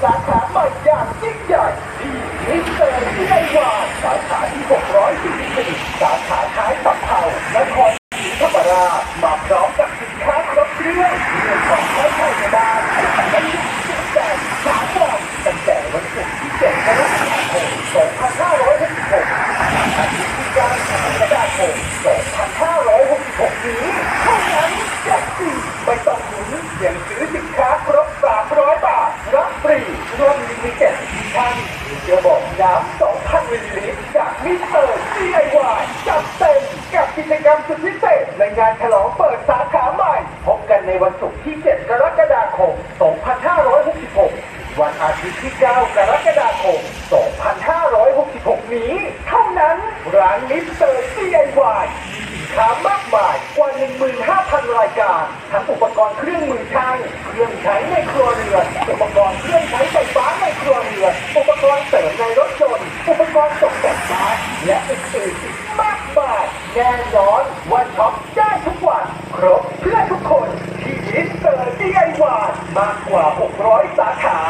Tchau, tchau. นกระบอกน้ำ2,000มิลลิลิตรจากมิสเตอร์ DIY จัดเต็มกับกิจกรรมสุดพิเศษในงานฉลองเปิดสาขาใหม่ พบกันในวันศุกร์ที่ 7 กรกฎาคม 2566 วันอาทิตย์ที่ 9 กรกฎาคม 2566 นี้ เท่านั้นร้านมิสเตอร์ DIY มีสินค้ามากมายกว่า 15,000 รายการ ทั้งอุปกรณ์เครื่องมือ รณ์ตกแต่งบ้านและอื่นๆมากมายแน่นอนว่าช็อปได้ทุกวันครบเพื่อทุกคนที่มิสเตอร์ DIY มากกว่า 600 สาขา